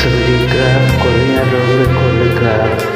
सभी ग्राहक को भी रोग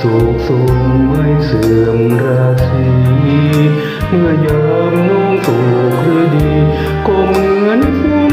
สูงสูงไม่เสื่อมราศีเมื่อยามน้องถูกฤดี ก็เหมือนฟุ้ง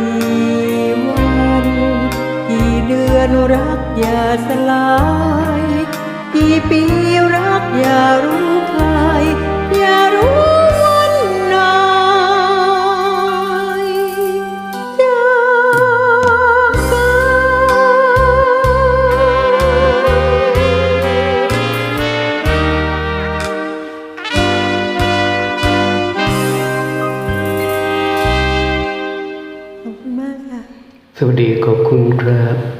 กี่วันกี่เดือนรักอย่าสลาย กี่ปีรักอย่ารู้ค่า สวัสดีขอบคุณครับ